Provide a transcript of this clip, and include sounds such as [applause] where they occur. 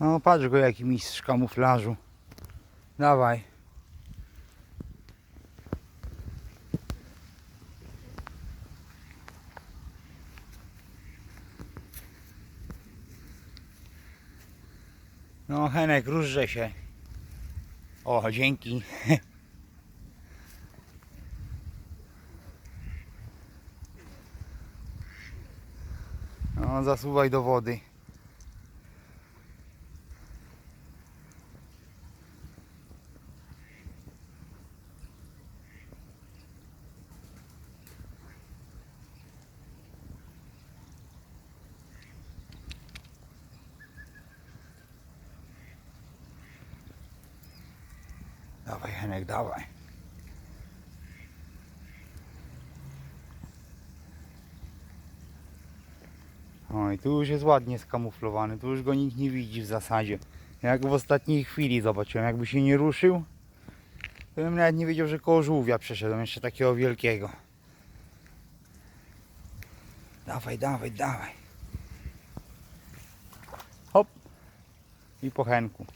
No patrz go jaki mistrz kamuflażu. Dawaj. No Henek, różże się. O, dzięki. [laughs] No, zasuwaj do wody. Dawaj Henek, dawaj. Oj, tu już jest ładnie skamuflowany, tu już go nikt nie widzi w zasadzie. Jak w ostatniej chwili zobaczyłem, jakby się nie ruszył, to bym nawet nie wiedział, że koło żółwia przeszedłem, jeszcze takiego wielkiego. Dawaj, dawaj, dawaj. Hop. I po henku.